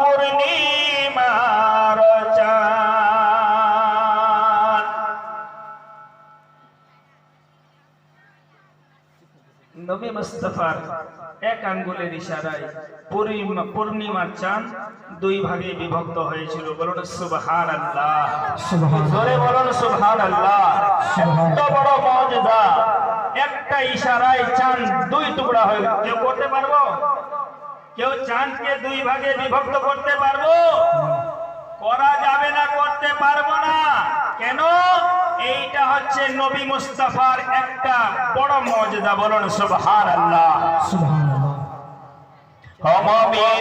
পূর্ণিমার চাঁদ নবী মুস্তফার এক আঙ্গুলের ইশারায় পূর্ণিমার চাঁদ দুই ভাগে বিভক্ত হয়েছিল। বলুন সুবহান আল্লাহ জোরে বলুন সুবহান আল্লাহ এত বড় মজদা একটা ইশারায় চাঁদ দুই টুকরা হয়ে কেউ করতে পারব? কেউ চাঁদকে দুই ভাগে বিভক্ত করতে পারব? করা যাবে না করতে পারব না। কেন? এইটা হচ্ছে নবী মুস্তাফার একটা বড় মজদা বলুন সুবহান আল্লাহ টান ভর